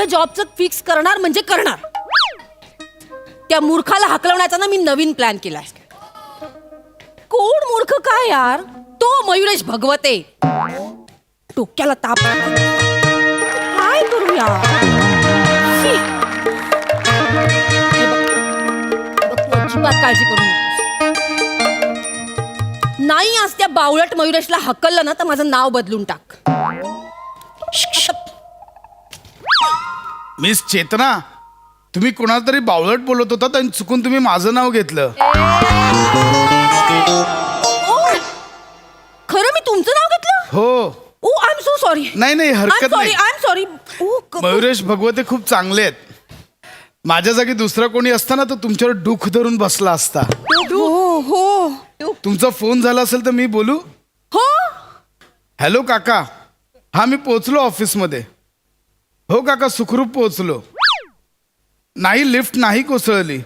तुझ्या जॉबचं फिक्स करणार म्हणजे करणार. त्या मूर्खाला हकलवण्याचा ना मी नवीन प्लॅन केलाय. कोण मूर्ख काय यार? तो मयुरेश भगवते. डोक्याला ताप काय करू यार? शी. हे बघ, बघ, तू अजिबात काळजी करू नकोस. नाही आज त्या बावळट मयुरेशला हकललं ना तर माझं नाव बदलून टाक. मिस चेतना तुम्ही कोणाला तरी बावळट बोलत होता आणि चुकून तुम्ही माझं नाव घेतलं. खरं मी तुमचं नाव घेतलं? हो. Oh I am so sorry नाही नाही हरकत नाही. आय एम सॉरी मयुरेश भगवते खूप चांगले आहेत. माझ्या जागी दुसरा कोणी असता ना तर तुमच्यावर डुख धरून बसला असता. हो हो. तुमचा फोन झाला असेल तर मी बोलू? हो. हॅलो काका. हा मी पोचलो ऑफिसमध्ये हो काका सुखरूप पोचलो नाही लिफ्ट नाही कोसळली.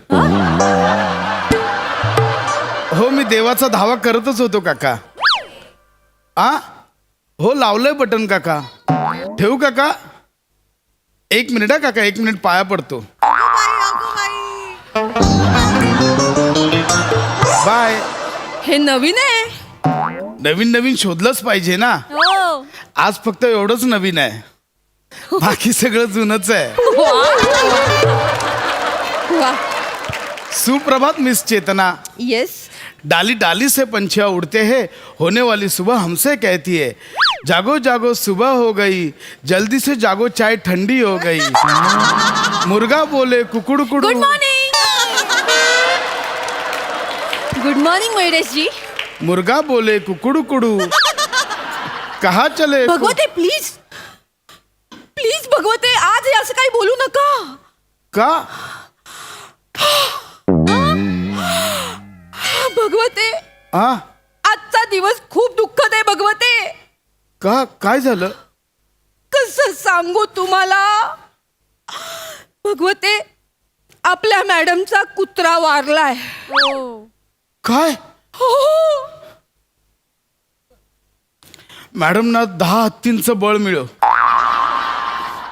हो? मी देवाचा धावा करतच होतो काका. आ? हो लावलंय बटन काका. ठेवू काका? एक मिनिट हा काका एक मिनिट पाया पडतो. बाय. हे नवीन आहे? नवीन नवीन शोधलंच पाहिजे ना? हो. आज फक्त एवढंच नवीन आहे. बाकी सगळं जुनच आहे. सुप्रभात मिस चेतना. येस डाली डाली से पंछिया उड़ते हैं होने वाली सुबह हमसे कहती है जागो जागो सुबह हो गई जल्दी से जागो चाय ठंडी हो गई. मुर्गा बोले कुकुड़ कुड़ू. Good morning good morning Mayuresh ji मुर्गा बोले कुकुड़ कुड़ू. कहा चले भगवते प्लीज प्लीज भगवते आज हे असं काही बोलू नका. का? भगवते आ? आजचा दिवस खूप दुःखद आहे भगवते. का? काय झालं? कसं सांगू तुम्हाला? भगवते आपल्या मॅडमचा कुत्रा वारलाय. काय? हो. मॅडमना दहा हत्तींचं बळ मिळव.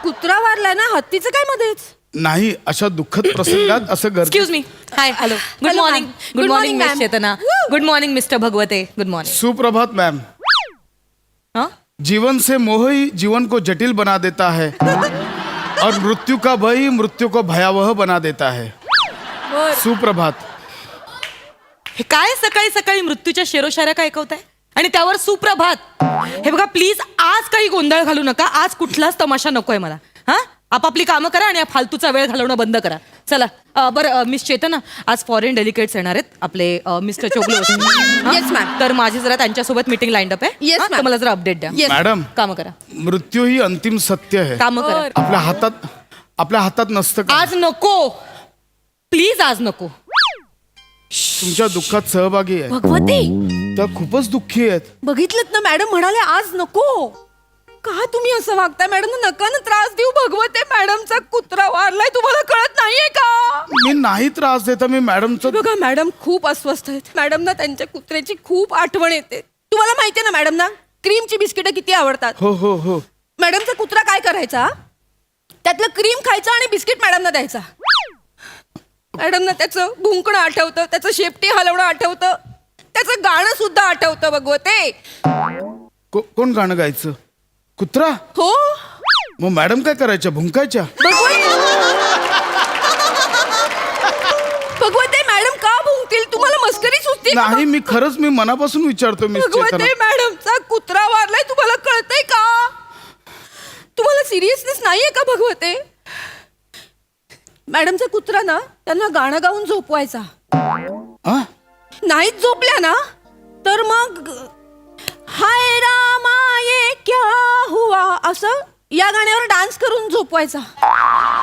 कुत्रा वारलाय ना हत्तीचं काय मध्येच नाही अशा दुःखद प्रसंगात असं गरज excuse me hi hello good Hello, morning ma'am. Good Good morning morning, miss ma'am. Chetana Woo. Good morning mister Bhagwate good morning सुप्रभात मैम जीवन से मोह ही जीवन को जटिल बना देता है और मृत्यू का भय ही मृत्यू को भयावह बना देता है। सुप्रभात। हे काय सकाळी सकाळी मृत्यूच्या शेरोशाऱ्या काय ऐकवताय? आणि त्यावर सुप्रभात. हे बघा प्लीज आज काही गोंधळ घालू नका. आज कुठलाच तमाशा नकोय मला. हा? आपापली कामं करा आणि फालतूचा वेळ घालवणं बंद करा. चला अ, बरं अ, मिस चेतना आज फॉरेन डेलिकेट्स येणार आहेत. आपले मिस्टर चोगलो हा? Yes, ma'am. तर माझी जरा त्यांच्यासोबत मीटिंग लाईन अप आहे. Yes, हा? ma'am. तर मला जरा अपडेट द्या. Yes. मॅडम कामं करा. मृत्यू ही अंतिम सत्य है कामं करा. आपल्या हातात आपल्या हातात नसतं का? आज नको. प्लीज आज नको. तुमच्या दुःखात सहभागी आहे. भगवते! त्या खूपच दुःखी आहेत. बघितलं ना मॅडम म्हणाले आज नको. का तुम्ही असं वागताय? मॅडम नका ना त्रास देऊ भगवते मॅडमचा कुत्रा वारलाय तुम्हाला कळत नाहीये का? मी नाही त्रास देता मी मॅडमचं बघा मॅडम खूप अस्वस्थ आहेत. मॅडम ना त्यांच्या कुत्र्याची खूप आठवण येते. तुम्हाला माहितीये ना मॅडम ना क्रीमची बिस्किटं किती आवडतात? हो हो हो. मॅडमचा कुत्रा काय करायचा? त्यातलं क्रीम खायचं आणि बिस्किट मॅडमना द्यायचा. मॅडमना त्याचं भुंकणं आठवतं त्याचं शेपटी हलवणं आठवतं. त्याचं गाणं सुद्धा आठवतं भगवते को- कोण गाणं गायचं? कुत्रा? हो. मग मॅडम काय करायच्या? भुंकायच्या? भगवते मॅडम का भुंकतील? तुम्हाला मस्करी सुचते का? नाही मी खरंच मी मनापासून विचारतो मी चेतना भगवते मॅडमचा कुत्रा वारलाय तुम्हाला कळतंय का? तुम्हाला सिरियसनेस नाहीये का भगवते? मॅडमचा कुत्रा ना त्यांना गाणं गाऊन झोपवायचा. आ? नाहीच झोपल्या ना? तर मग हाय रामा ये क्या हुआ? असं या गाण्यावर डान्स करून झोपवायचा.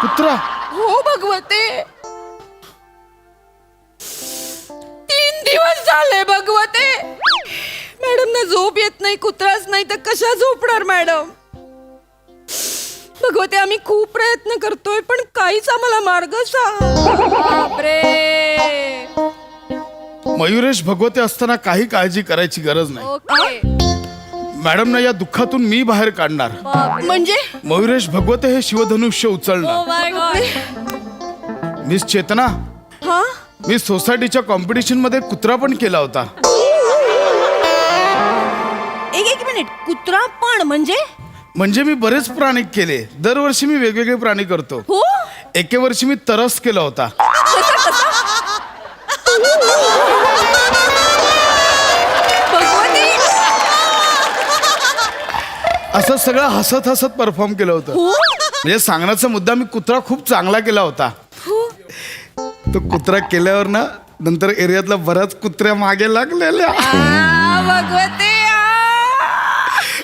कुत्रा! हो भगवते. तीन दिवस झाले भगवते. मॅडम ना झोप येत नाही कुत्राच नाही तर कशा झोपणार मॅडम? भगवते आम्ही खूप प्रयत्न करतोय पण काहीच आम्हाला मार्ग बापरे! मयुरेश भगवते असताना काही काळजी करायची गरज नाही. ओके. मॅडम ना या दुःखातून मी बाहेर काढणार. म्हणजे? मयुरेश भगवते हे शिवधनुष्य उचलणार. माय गॉड मिस चेतना हा मी सोसायटीच्या कॉम्पिटिशनमध्ये कुत्रा पण केला होता. एक एक मिनिट कुत्रा पण म्हणजे? म्हणजे मी बरेच प्राणी केले. दरवर्षी मी वेगवेगळे प्राणी करतो. हो एके वर्षी मी तरस केला होता. असं सगळं हसत हसत परफॉर्म केलं होतं. हो? म्हणजे सांगण्याचा मुद्दा मी कुत्रा खूप चांगला केला होता. हो? तो कुत्रा केल्यावर ना नंतर एरियातला बऱ्याच कुत्र्या मागे लागलेल्या.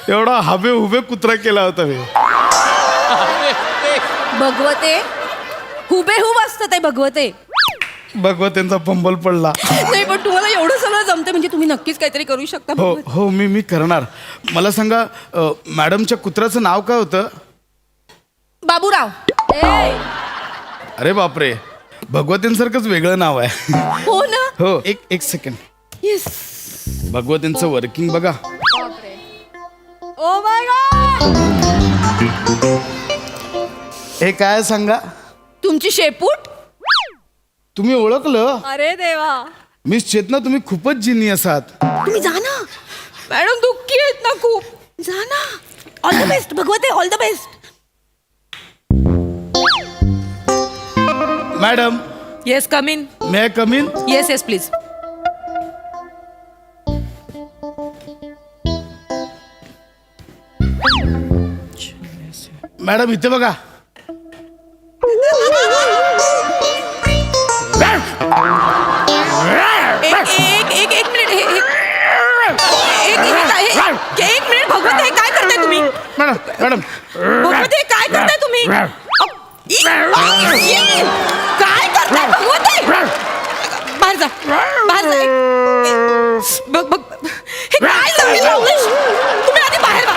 एवढा हबे हुबे कुत्रा केला होता मी. भगवते हुबेहूब असतं ते भगवते. भगवतींचा पंबल पडला. नाही पण तुम्हाला एवढं सगळं जमतं म्हणजे तुम्ही नक्कीच काहीतरी करू शकता. हो भगवती. हो मी मी करणार. मला सांगा अ, मॅडमच्या कुत्र्याचं नाव काय होतं? बाबूराव. अरे बापरे. भगवतींसारखंच वेगळं नाव आहे. हो ना? हो एक एक सेकंड येस भगवतींचं वर्किंग बघा. ओ माय गॉड हे काय सांगा? तुमची शेपूट? तुम्ही ओळखलं? अरे देवा. मिस चेतना तुम्ही खूपच जिनियस आहात तुम्ही जा ना. मॅडम दुःखी आहेत ना खूप. जा ना. All the best Bhagwate all the best madam yes come in may come in yes yes please madam इथे बघा. Madam madam. भगवत काय करताय तुम्ही? अ, ई- ई- काय करताय भगवत? बाहेर जा बाहेर जा. बघ बघ. हे काय लावलंय? तुम्ही आधी बाहेर वा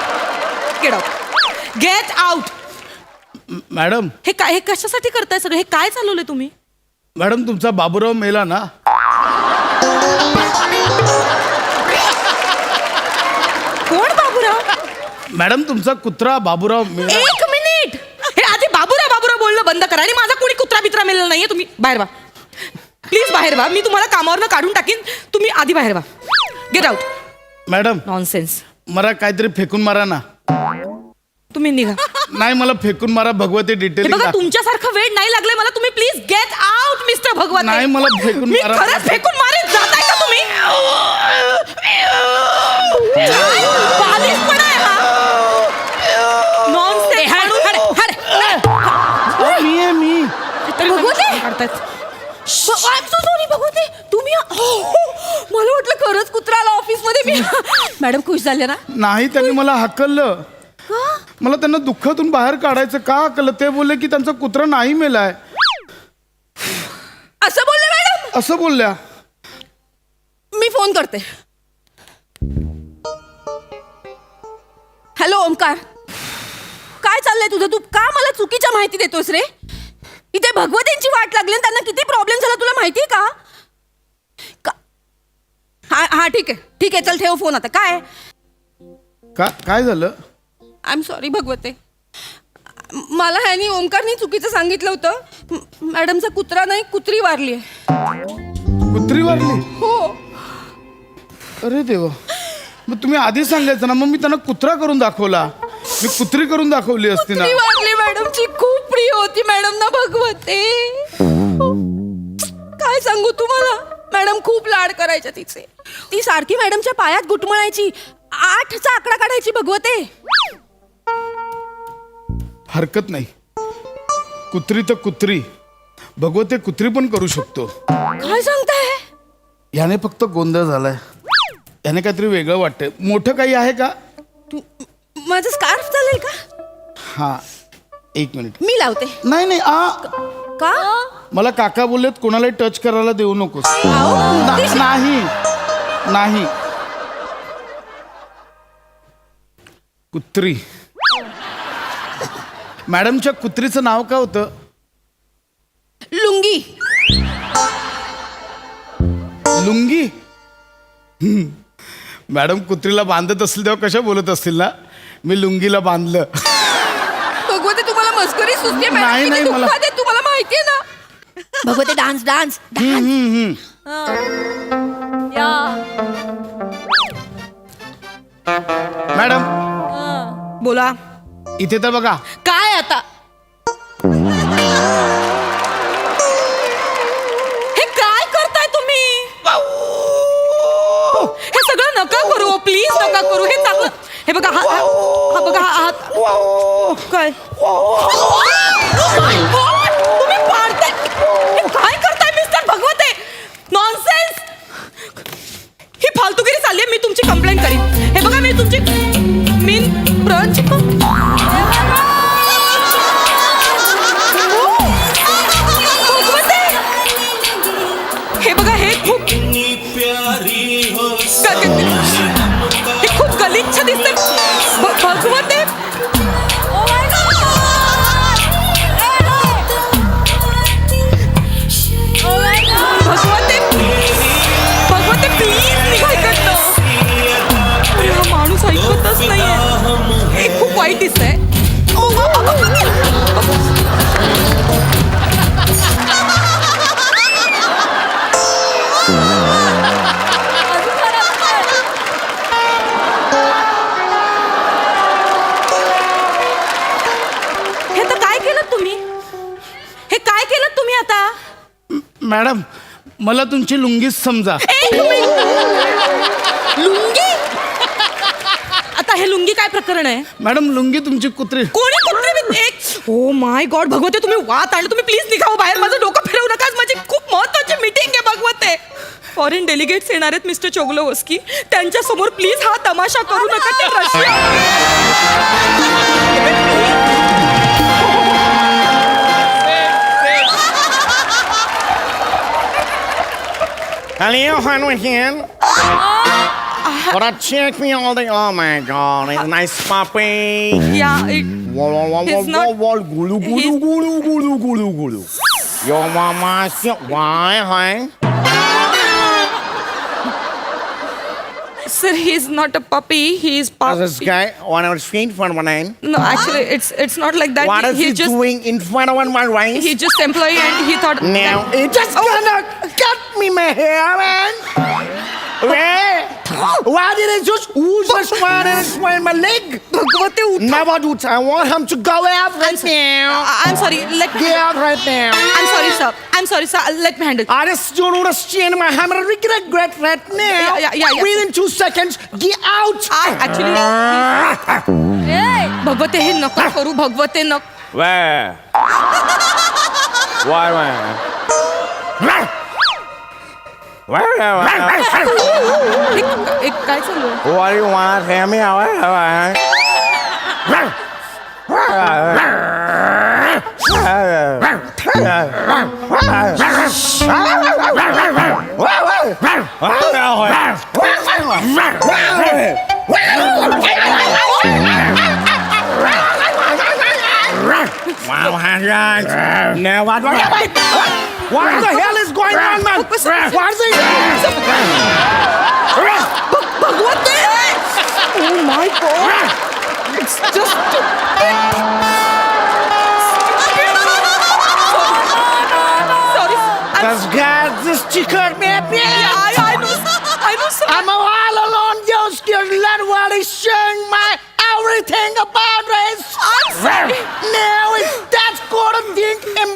get out get out madam. हे काय हे कशासाठी करताय सगळं? हे काय चालवलंय तुम्ही? मॅडम तुमचा बाबूराव मेला ना कोण बाबूराव मॅडम तुमचा कुत्रा बाबूराव मेला एक मिनिट! हे आधी बाबूराव बाबूराव बोलणं बंद करा आणि माझा कोणी कुत्रा बित्रा मिळाला नाहीये तुम्ही बाहेर वा प्लीज बाहेर वा मी तुम्हाला कामावरनं काढून टाकीन. तुम्ही आधी बाहेर वा गेट आउट मॅडम नॉनसेन्स मला काहीतरी फेकून मारा ना. तुम्ही निघा. नाही मला फेकून मारा भगवती हे बघा तुमच्यासारखं वेळ नाही लागलंय मला. तुम्ही please get out mister Bhagwat. नाही, मला फेकून मी मारा. खरंच फेकून मारेन जाताय का तुम्ही काय बालिशपणा आहे हा? Nonsense माणूस. मी आहे मी सो सॉरी भगवते तुम्ही हो, मला वाटलं खरंच कुत्रा आला ऑफिसमध्ये मी मॅडम खुश झाले ना? नाही त्यांनी मला हकललं? मला त्यांना दुःखातून बाहेर काढायचं का हकललं? ते बोलले की त्यांचा कुत्रा नाही मेलाय. असं बोलले मॅडम? असं बोलल्या. मी फोन करते. हॅलो ओमकार काय चाललंय तुझं? तू का मला चुकीच्या माहिती देतोस रे? इथे भगवतींची वाट लागली आणि त्यांना किती प्रॉब्लेम झाला तुला माहिती का? का- हा हा ठीक आहे. ठीक आहे चल ठेव फोन आता. काय? का काय झालं? आय एम सॉरी भगवते. मला ह्यानी ओमकारनी चुकीचं सांगितलं होतं. म- मॅडमचा कुत्रा नाही कुत्री वारली आहे. कुत्री वारली? हो. अरे देवा. मग तुम्ही आधी सांगायचं ना मग मी त्यांना कुत्रा करून दाखवला. मी कुत्री करून दाखवली असती ना. कुत्री वारली. मॅडमची होती मॅडम ना भगवते. काय सांगू तुम्हाला? मॅडम खूप लाड करायच्या तिचे. ती सारखी मॅडमच्या पायात गुटमळायची. आठचा आकडा काढायची भगवते. हरकत नाही. कुत्री तर कुत्री. भगवते कुत्री पण करू शकतो. काय सांगताय? याने फक्त गोंधळ झालाय. याने काहीतरी वेगळं वाटतंय. मोठं काही आहे का? तू माझं स्कार्फ चालेल का? हा. एक मिनिट. मी लावते. नाही नाही आ. का? मला काका बोललेत कोणाला टच करायला देऊ नकोस. ना- नाही. नाही. कुत्री. मॅडमच्या कुत्रीचं नाव काय होतं? लुंगी. लुंगी? हम्म. मॅडम कुत्रीला बांधत असतील तेव्हा कशा बोलत असतील ना? मी लुंगीला बांधलं. मस्करी सुचते मॅडम नाही, किती नाही, मला- दुःखात आहे तुम्हाला माहितीये ना? भगवते डान्स डान्स या. मॅडम. बोला. इथे तर बघा. काय आता? हे काय करताय तुम्ही? हे सगळं नका करू प्लीज नका करू. हे चांगलं हे बघा हा हा- हा बघा हा हात काय? तुम्ही पाडताय. हे काय करताय मिस्टर भगवते? नॉनसेन्स ही फालतूगिरी चालली आहे मी तुमची कंप्लेंट करीन. हे बघा मी तुमची मी ब्रंच मॅडम मला तुमची लुंगीच समजा. लुंगी? आता हे लुंगी काय प्रकरण आहे? मॅडम लुंगी तुमची कुत्री. कोणी कुठे मी एक ओ माय गॉड भगवते तुम्ही वात आणलं. तुम्ही प्लीज निघाव बाहेर. माझं डोकं फिरवू नका. आज माझी खूप महत्वाची मीटिंग आहे भगवते. फॉरेन डेलिगेट्स येणार आहेत मिस्टर चोगलोवस्की. त्यांच्यासमोर प्लीज हा तमाशा करू नका ते Russia Hello, Henry here. Wanna check me all day? Oh my god, it's a uh-huh. nice puppy. या it- Wall, wall, wall, He's wall, not- wall, wall, gulu, gulu, he's- gulu, gulu, gulu, gulu. Your mama, why, huh? Sir he is not a puppy he is Does this puppy guy want to feed for my name? no actually it's it's not like that What is he, he just doing in front of my range? he just employee and he thought Now, that- it just Oh. gonna cut me my hair, man. Oh. Where? Why did it just ooze my spine and swell my leg? भगवते उठ Never do. I want him to go out I'm right sorry. now. I- I'm sorry. Let me. Get out right now. I'm sorry, sir. I'm sorry, sir. Let me handle. I just don't understand my hammer. Regret, regret right now. Yeah, yeah, yeah, yeah. Within two seconds, get out. I actually. भगवते हे नको करू भगवते नको Where? Why, where? İkkaisi mi? What do you want to tell me? Wow, hang on. Now what? What the hell Spider-Man man! Magpasa- Warning! What? bagwat na! Oh my God! It's just... Sorry. I'm, Разгадзас çıkarmaya bir! I, I know, I know, sir. I'm all alone, just your little while is showing my everything about this. I'm sorry. Now it's that sort of thing in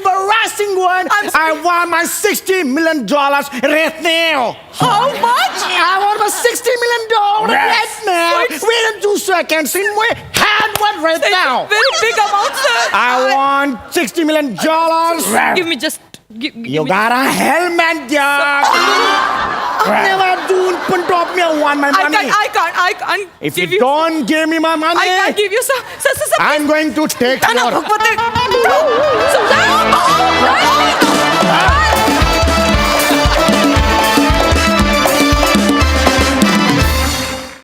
one? I want my sixty million dollars right now. How much? I want my sixty million dollars Yes. right now. Within two seconds, in my hand one right now. Very big amount, sir. I want sixty million dollars. Give me just. Give, give You me. got a helmet, dog. Never do open top me, I want my I money. can't, I can't, I can't. if you give don't give me my money, I can't give you, sir. Sir, sir, sir. I'm going to take your... Sana, no, pati. Sir, sir, sir.